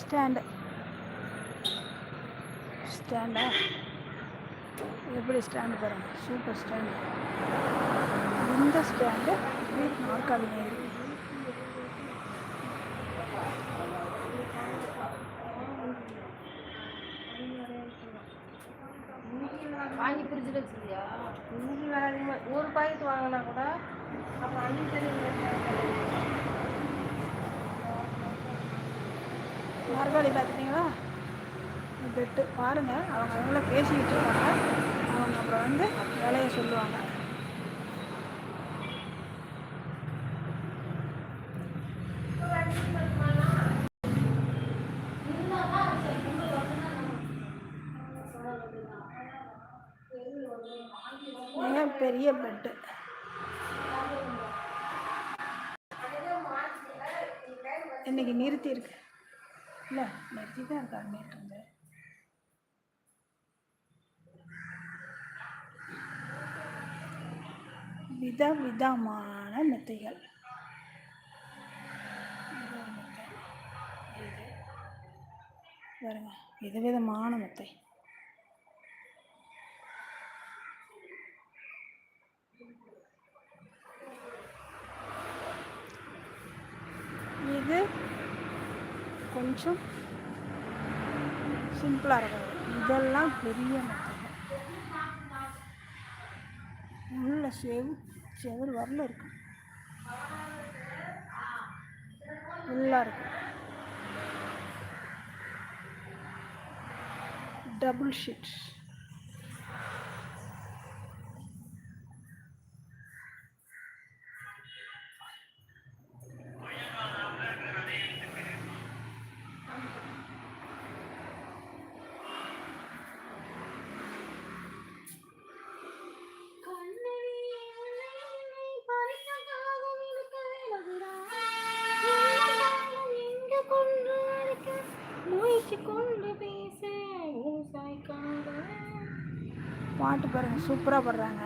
Stand ஸ்டாண்டா எப்படி stand பாருங்கள் super stand இந்த ஸ்டாண்டு நாற்காலி மாதிரி வாங்கி ஃப்ரிட்ஜில் வச்சிருக்கியா? இன்னைக்கு வேலை ஒரு பாக்கெட் வாங்கினா கூட அப்புறம் அன்னைக்கு நாற்காலி பார்த்துட்டீங்களா? பெட்டு. பாருங்கள் அவங்க அவங்கள பேசிக்கிட்டு இருக்காங்க. அவங்க அப்புறம் வந்து வேலையை சொல்லுவாங்க. பெரிய பெட்டு இன்னைக்கு நிறுத்தி இருக்கு. இல்லை நிறுத்தி தான் இருக்கா நேற்று வந்து. வித விதமான மெத்தைகள் இது. பாருங்க விதவிதமான மெத்தை இது கொஞ்சம் சிம்பிளாக இருக்கும் இதெல்லாம் பெரிய மெத்தைகள் உள்ள செவு செவுரு வரல இருக்கும் நல்லா இருக்கும் டபுள் ஷீட் பாட்டு பாருங்க சூப்பராக பாடுறாங்க.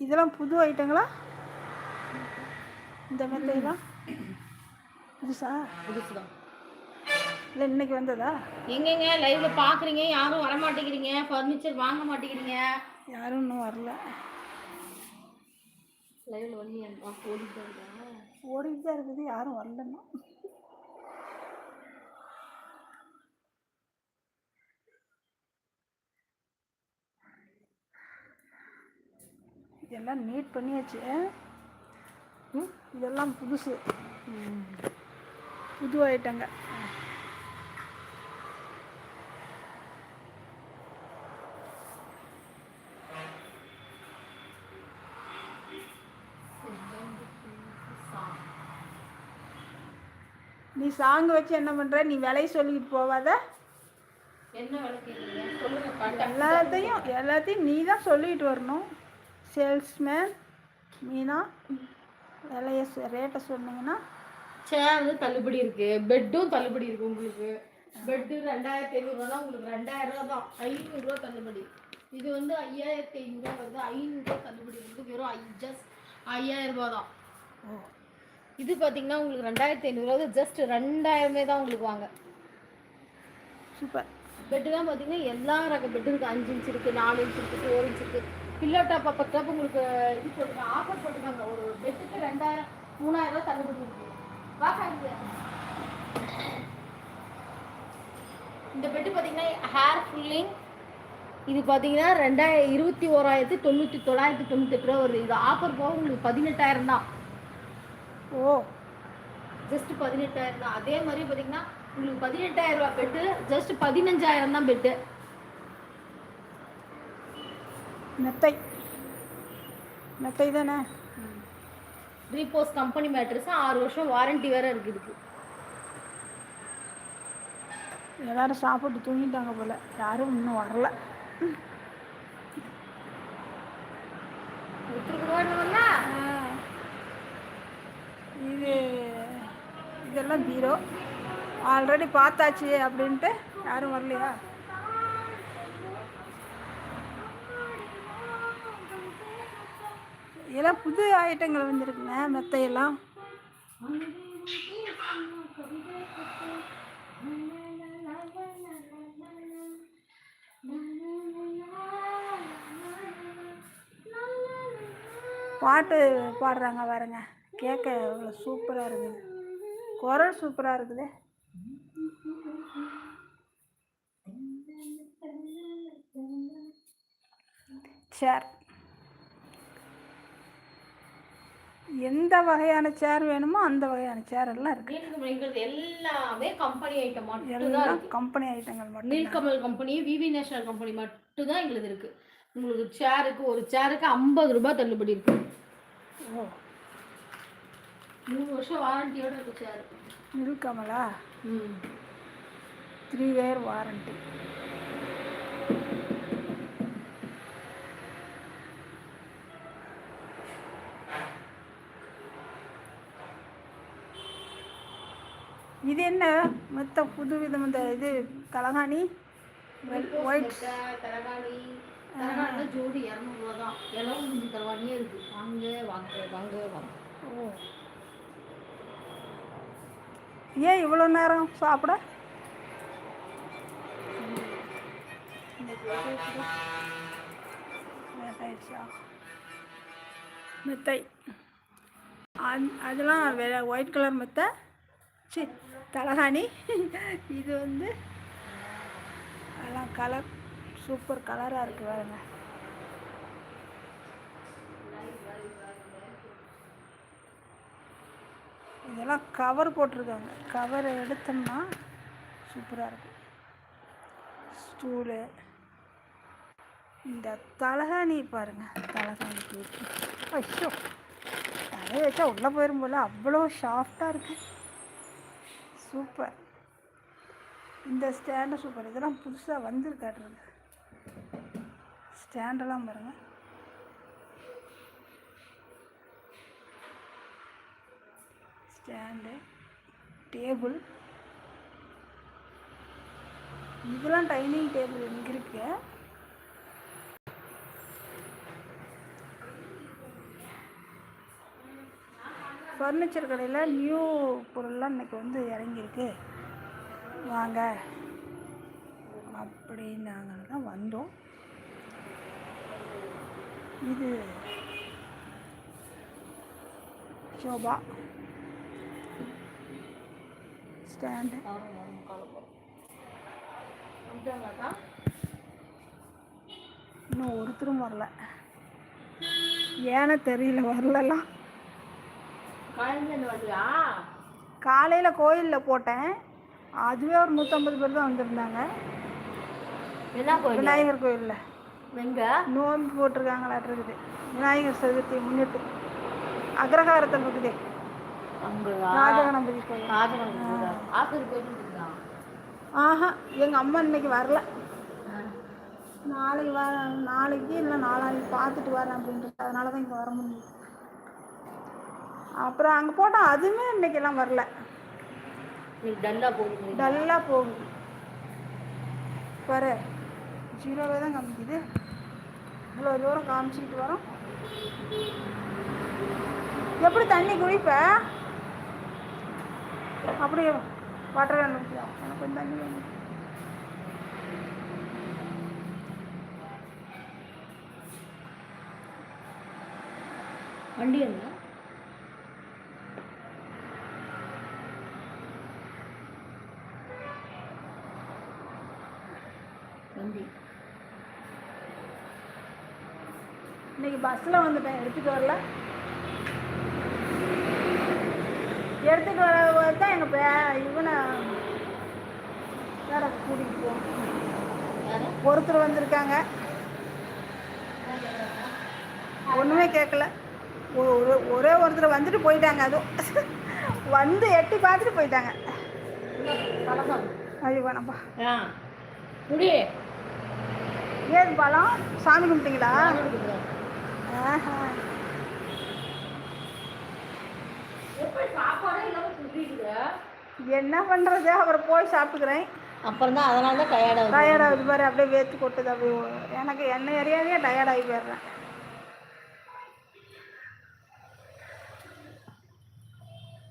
இதெல்லாம் புது ஐட்டங்களா? இந்த மெத்தையெல்லாம்? புதுசா? புதுசு தான் இல்லை இன்னைக்கு வந்ததா? எங்கெங்க? லைவ்ல பாக்குறீங்க யாரும் வர மாட்டேங்கிறீங்க ஃபர்னிச்சர் வாங்க மாட்டேங்கிறீங்க. யாரும் இன்னும் வரல. லைவ்ல வந்து ஓடிட்டு ஓடிட்டு தான் இருக்குது. யாரும் வரலன்னா. இதெல்லாம் நீட் பண்ணியாச்சு. இதெல்லாம் புதுசு. புது ஐட்டங்க நீ சாங் வச்சு என்ன பண்ற? நீ விலையை சொல்லிக்கிட்டு போவாத. எல்லாத்தையும் எல்லாத்தையும் நீ தான் சொல்லிட்டு வரணும். சேல்ஸ்மேன் மீனா விலைய ரேட்டை சொன்னீங்கன்னா. சேர் தள்ளுபடி இருக்கு. பெட்டும் தள்ளுபடி இருக்கு உங்களுக்கு. பெட்டு ரெண்டாயிரத்தி ஐநூறுரூவா தான் உங்களுக்கு ரெண்டாயிரம் ரூபா தான். ஐநூறுரூவா தள்ளுபடி. இது வந்து ஐயாயிரத்தி ஐநூறுரூவா வருது. ஐநூறுரூவா தள்ளுபடி வந்து வெறும் ஐ ஜஸ்ட் ஐயாயிரம் ரூபா தான். ஓ இது பார்த்தீங்கன்னா உங்களுக்கு ரெண்டாயிரத்தி ஐநூறுரூவா ஜஸ்ட் ரெண்டாயிரமே தான் உங்களுக்கு வாங்க. சூப்பர். பெட்டு தான் பார்த்தீங்கன்னா எல்லா ரக பெட்டு இருக்குது அஞ்சு இன்ச் இருக்குது நாலு இன்ச் இருக்குது ஃபோர் இன்ச் இருக்குது பில்லோ டாப் அப்போ டாப் உங்களுக்கு இது போட்டுருக்காங்க ஆஃபர் போட்டுருக்காங்க ஒரு பெட்டுக்கு ரெண்டாயிரம் மூணாயிரம் ரூபா தள்ளுபடி இருக்குது வாங்க இந்த பெட்டு பார்த்தீங்கன்னா ஹேர் ஃபுல்லிங் இது பார்த்தீங்கன்னா ரெண்டாயிரம் இருபத்தி ஓராயிரத்தி தொண்ணூற்றி தொள்ளாயிரத்தி தொண்ணூத்தெட்டு ரூபா வருது. இது ஆஃபர் போக உங்களுக்கு பதினெட்டாயிரம் தான். ஓ. ஜஸ்ட் பதினெட்டாயிரம் தான். அதே மாதிரி பார்த்தீங்கன்னா உங்களுக்கு பதினெட்டாயிரம் ரூபா பெட்டு ஜஸ்ட் பதினஞ்சாயிரம் தான் பெட்டு மெத்தை. மெத்தை தானே? ரீபோஸ் கம்பெனி மேட்ரஸ் ஆறு வருஷம் வாரண்டி வேற இருக்கு இதுக்கு. எல்லாரும் சாப்பிட்டு தூங்கிட்டாங்க போல. யாரும் இன்னும் வரல. விட்டுருக்குறோன்னு இது இதெல்லாம் பீரோ. ஆல்ரெடி பார்த்தாச்சு அப்படின்ட்டு யாரும் வரலையா? இதெல்லாம் புது ஐட்டங்கள் வந்துருக்குங்க மெத்தையெல்லாம் பாட்டு பாடுறாங்க பாருங்க. கேட்க அவ்வளோ சூப்பராக இருக்குது குரல் சூப்பராக இருக்குது. சேர் எந்த வகையான சேர் வேணுமோ அந்த வகையான சேர் எல்லாம் நீலக்கமல்ங்கிறது எல்லாமே கம்பெனி ஐட்டம் எல்லாம் இருக்கு. கம்பெனி ஐட்டங்கள் மட்டும் Nilkamal company VV national company மட்டும்தான் எங்களுது இருக்கு. உங்களுக்கு சேருக்கு ஒரு சேருக்கு ஐம்பது ரூபாய் தள்ளுபடி இருக்கு. ஓ. மூணு வருஷம் வாரண்டியோட இருக்கு சேர் நில்கமலா ம். த்ரீ இயர் வாரண்டி இது என்ன? மொத்த புது விதம் இந்த இது கலகாணி ஒயிட் தலகாணி. தலகாணி ஜோடி இரநூறுவா தான் இளவு முடிஞ்சு தலவாணியே இருக்கு. வாங்க வாங்க வாங்க வாங்க. ஓ. ஏன் இவ்வளோ நேரம் சாப்பிட? மெத்தை. அந் அதெல்லாம் வே ஒயிட் கலர் மெத்தை. சி தலகாணி. இது வந்து அதெல்லாம் கலர் சூப்பர் கலராக இருக்குது பாருங்க. இதெல்லாம் கவர் போட்டிருக்காங்க. கவர் எடுத்தோம்னா சூப்பராக இருக்கும். ஸ்டூலு இந்த தலகாணி பாருங்கள் தலகாணி கேட்டு ஐயோ. தலை வச்சா உள்ளே போயிடும் போல. அவ்வளோ சாஃப்டாக இருக்குது சூப்பர் இந்த ஸ்டாண்டு சூப்பர் இதெல்லாம் புதுசாக வந்திருக்காட்டுருக்கு ஸ்டாண்டெல்லாம் பாருங்கள் ஸ்டாண்டு டேபிள். இதெல்லாம் டைனிங் டேபிள் எங்கே இருக்கு? ஃபர்னிச்சர் கடையில் நியூ பொருள்லாம் இன்றைக்கி வந்து இறங்கியிருக்கு. வாங்க. அப்படின்னாங்க தான் வந்தோம். இது சோபா. ஸ்டாண்டு இன்னும் ஒருத்தரும் வரல. ஏன்னு தெரியல வரலலாம். காலையில கோயிலில் போட்டேன். அதுவே ஒரு நூற்றம்பது பேர் தான் வந்திருந்தாங்க. விநாயகர் கோயிலில். எங்க? நோன்பு போட்டிருக்காங்களாட்டு இருக்குது விநாயகர் சதுர்த்தி முன்னிட்டு. அக்ரஹாரத்தில் இருக்குது ராஜகணபதி கோயில் ஆஹா எங்கள் அம்மா இன்னைக்கு வரல. நாளைக்கு வர நாளைக்கு இல்லை நாளானைக்கு பார்த்துட்டு வரேன் அப்படின்ட்டு. அதனால தான் இங்கே வர முடியும் அப்புறம் அங்கே போட்டால் அதுவுமே இன்னைக்கெல்லாம் வரல. நீ டல்லா போகுது. டல்லாக போகுது. பாரு ஜீரோவே தான் காமிக்குது. இவ்வளோ தூரம் காமிச்சிக்கிட்டு வரோம். எப்படி தண்ணி குடிப்ப? அப்படியே வாட்டர் குடிப்பியா எனக்கு கொஞ்சம் தண்ணி வேணும். வண்டி என்ன வண்டி. இன்னைக்கு பஸ்ஸில் வந்துட்டேன். எடுத்துகிட்டு வரல. எடுத்துகிட்டு வர தான் எங்கள் பே இவனை வேற கூட்டிகிட்டு யாரு? ஒருத்தர் வந்திருக்காங்க. ஒன்றுமே கேட்கல ஒரு ஒரே ஒருத்தர் வந்துட்டு போயிட்டாங்க அதுவும் வந்து எட்டி பார்த்துட்டு போயிட்டாங்க. ஐயோ வேணாம்ப்பா ஏது பழம் சாமி கும்பிட்டீங்களா? ஆஹா எப்படி சாப்பாடே இல்லாம குடிக்குது என்ன பண்ணுறது அப்புறம் போய் சாப்பிட்டுக்கிறேன். அப்புறம் தான் அதனால தான் டயர்டாக டயர்டாகுது பாரு அப்படியே வேர்த்து கொட்டுது அப்படியே எனக்கு என்ன ஏரியாவே டயர்டாகி போயிடுறேன்.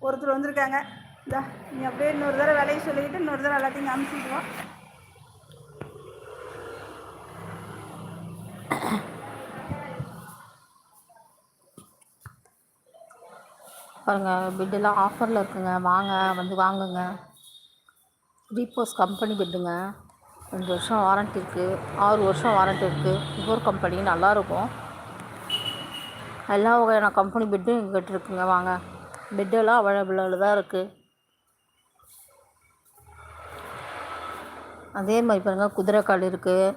ஒருத்தர் வந்திருக்காங்க. இந்தா நீ அப்படியே இன்னொரு தடவை வேலையை சொல்லிக்கிட்டு இன்னொரு தடவை எல்லாத்தையும் அனுப்பிச்சிடுவோம் பாருங்க பெட்டெல்லாம் ஆஃபரில் இருக்குங்க. வாங்க வந்து வாங்குங்க. ரீபோஸ் கம்பெனி பெட்டுங்க ரெண்டு வருஷம் வாரண்ட்டி இருக்குது ஆறு வருஷம் வாரண்ட்டி இருக்குது இன்னொரு கம்பெனி நல்லாயிருக்கும் எல்லா வகையான கம்பெனி பெட்டும் எங்கிட்ட இருக்குங்க. வாங்க. பெட்டெல்லாம் அவைலபிளில் தான் இருக்குது அதே மாதிரி பாருங்கள் குதிரைக்கால் இருக்குது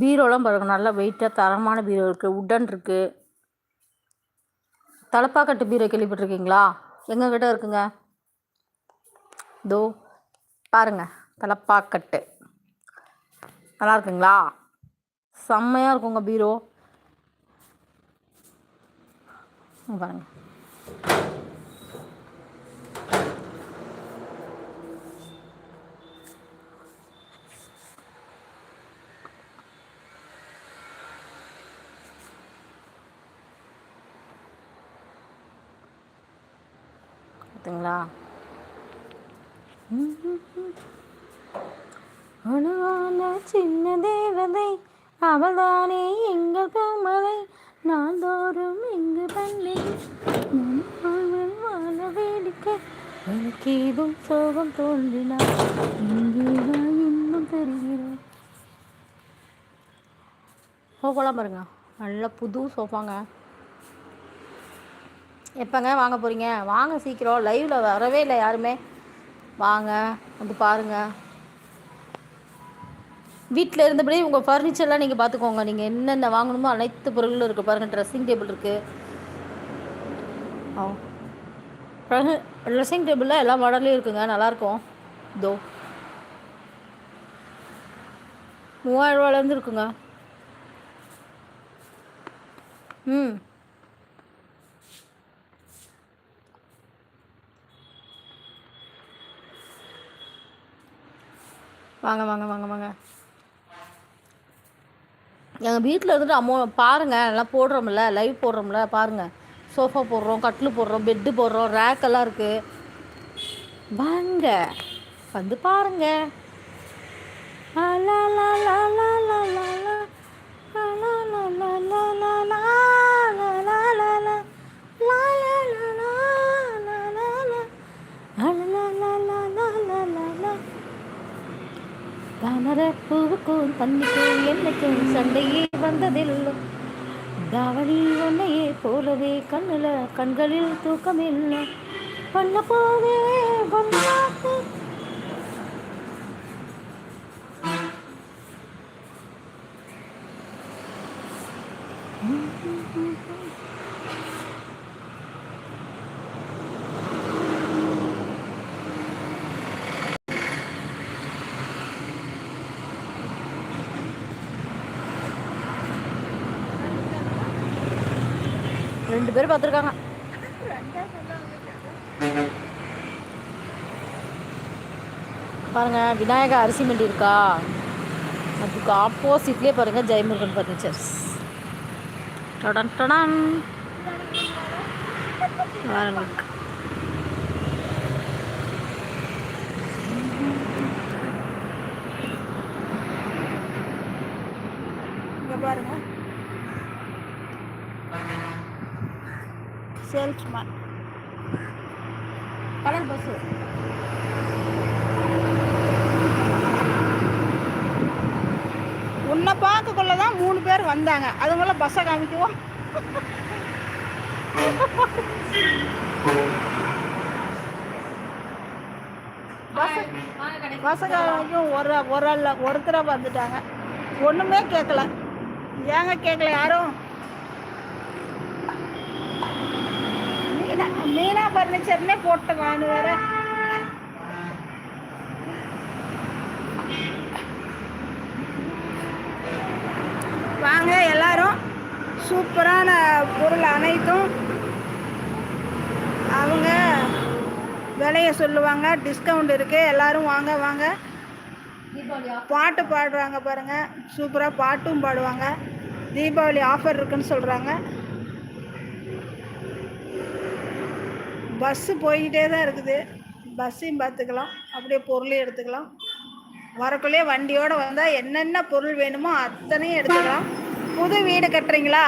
பீரோலாம் பாருங்கள் நல்லா வெயிட்டாக தரமான பீரோ இருக்குது உட்டன் இருக்குது தலப்பாக்கட்டு பீரோ கேள்விப்பட்டிருக்கீங்களா? எங்ககிட்ட இருக்குங்க. தோ பாருங்க தலப்பாக்கட்டு. நல்லா இருக்குங்களா? செம்மையாக இருக்குங்க பீரோ. பாருங்கள் பாருங்க பார்த்துங்களா அணுவான சின்ன தேவதை அவள்தானே எங்கள் பூமலை நாள்தோறும் இங்கு பண்டிகை வாழ வேடிக்கை எனக்கு ஏதும் சோகம் தோன்றினார் இங்கேதான் இன்னும் தெரிகிறேன் சோஃபாலாம் பாருங்க. நல்ல புது சோஃபாங்க. எப்போங்க வாங்க போகிறீங்க வாங்க சீக்கிரம். லைவில் வரவே இல்லை யாருமே. வாங்க வந்து பாருங்கள் வீட்டில் இருந்தபடி உங்கள் ஃபர்னிச்சர்லாம் நீங்கள் பார்த்துக்கோங்க நீங்கள் என்னென்ன வாங்கணுமோ அனைத்து பொருட்களும் இருக்குது பாருங்கள் ட்ரெஸ்ஸிங் டேபிள் இருக்குது ஆ. ட்ரெஸ்ஸிங் டேபிளில் எல்லா மாடல்லையும் இருக்குங்க. நல்லாயிருக்கும் இதோ. மூவாயிரம் ரூபாலேருந்து இருக்குங்க. ம். வாங்க வாங்க வாங்க வாங்க. எங்கள் வீட்டில் இருந்துட்டு அமௌ பாருங்கள் எல்லாம் போடுறோம்ல லைவ் போடுறோம்ல பாருங்கள் சோஃபா போடுறோம் கட்டில் போடுறோம் பெட்டு போடுறோம் ரேக்கெல்லாம் இருக்குது வாங்க வந்து பாருங்கள் லா. தாமர பூவுக்கும் தண்ணிக்கும் என்னைக்கும் சண்டையே வந்ததில்லை. தாவணி ஒன்னையே போலவே கண்ணில் கண்களில் தூக்கமில்லை. பண்ண போவே ரெண்டு பேரும் பார்த்துருக்காங்க. பாருங்க விநாயகா அரிசி மண்டி இருக்கா? அதுக்கு ஆப்போசிட்லேயே பாருங்க ஜெயமுருகன் ஃபர்னிச்சர்ஸ் டடன் டடன் பாருங்க இங்கே பாருங்க சேல்ஸ்மேன் கலர் பஸ்ஸு. உன்னை பார்க்கக்குள்ள தான் மூணு பேர் வந்தாங்க. அதுங்கள பஸ்ஸை காமிக்குவோம். பஸ்ஸை காமிக்கும். ஒரு ஒரு ஆள் ஒருத்தராக வந்துட்டாங்க. ஒன்றுமே கேட்கல ஏங்க கேட்கல யாரும்? மீனா பர்னிச்சர்னே போட்டு வாங்க வேற. வாங்க எல்லாரும். சூப்பரான பொருள் அனைத்தும் அவங்க விலையை சொல்லுவாங்க. டிஸ்கவுண்ட் இருக்குது எல்லோரும் வாங்க வாங்க. பாட்டு பாடுறாங்க பாருங்கள் சூப்பராக பாட்டும் பாடுவாங்க. தீபாவளி ஆஃபர் இருக்குன்னு சொல்கிறாங்க பஸ்ஸு போய்கிட்டே தான் இருக்குது. பஸ்ஸையும் பார்த்துக்கலாம். அப்படியே பொருளையும் எடுத்துக்கலாம். வரக்குள்ளேயே வண்டியோடு வந்தால் என்னென்ன பொருள் வேணுமோ அத்தனையும் எடுத்துக்கலாம். புது வீடு கட்டுறீங்களா?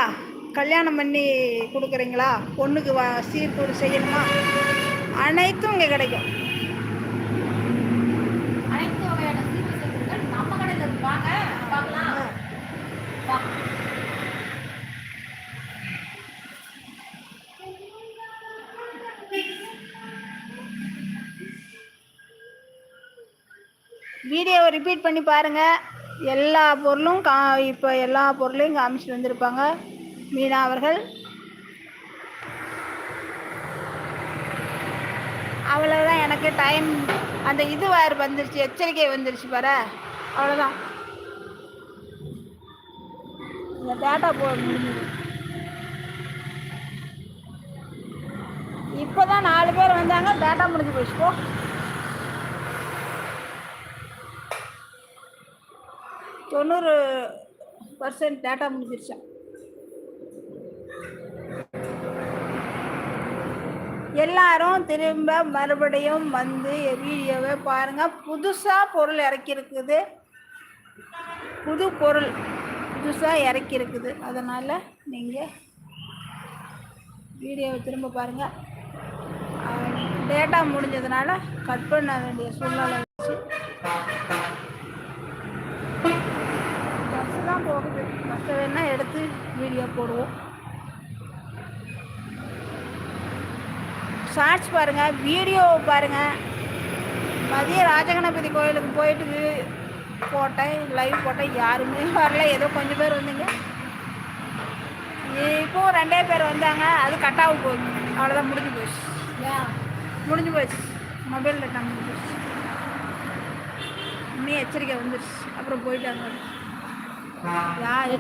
கல்யாணம் பண்ணி கொடுக்குறீங்களா? பொண்ணுக்கு வ சீர்கூடு செய்யணுமா? அனைத்தும் இங்கே கிடைக்கும் அனைத்து வகையான சீர்வரிசை பொருட்கள் நம்ம கடையில் இருக்கு வாங்க பார்க்கலாம் வா வீடியோவை ரிப்பீட் பண்ணி பாருங்கள் எல்லா பொருளும் கா இப்போ எல்லா பொருளையும் காமிச்சிட்டு வந்திருப்பாங்க. மீனா அவர்கள். அவ்வளோதான் எனக்கு டைம் அந்த இது வேறு வந்துருச்சு எச்சரிக்கை வந்துருச்சு பாரு. அவ்வளோதான் இந்த டேட்டா போ இப்போ தான் நாலு பேர் வந்தாங்க டேட்டா முடிஞ்சு போச்சு போ. தொண்ணூறு பர்சன்ட் டேட்டா முடிஞ்சிருச்சான் எல்லாரும் திரும்ப மறுபடியும் வந்து வீடியோவை பாருங்கள் புதுசாக பொருள் இறக்கியிருக்குது. புது பொருள் புதுசாக இறக்கியிருக்குது. அதனால் நீங்கள் வீடியோவை திரும்ப பாருங்கள் டேட்டா முடிஞ்சதுனால கட் பண்ண வேண்டிய சூழ்நிலை வச்சு பஸ் தான் பஸ்ஸை வேணால் எடுத்து வீடியோ போடுவோம். ஷார்ட்ஸ் பாருங்கள் வீடியோ பாருங்கள் மதிய ராஜகணபதி கோயிலுக்கு போயிட்டு போட்டேன் லைவ் போட்டேன். யாருமே வரல. ஏதோ கொஞ்சம் பேர் வந்தீங்க. இப்போ ரெண்டே பேர் வந்தாங்க. அது கட்டாவு போகுது. அவ்வளோதான் முடிஞ்சு போச்சு. ஏன்? முடிஞ்சு போச்சு. மொபைல் டேட்டா முடிஞ்சு போச்சு. இன்னும் எச்சரிக்கை வந்துருச்சு. அப்புறம் போயிட்டாங்க முடிச்சு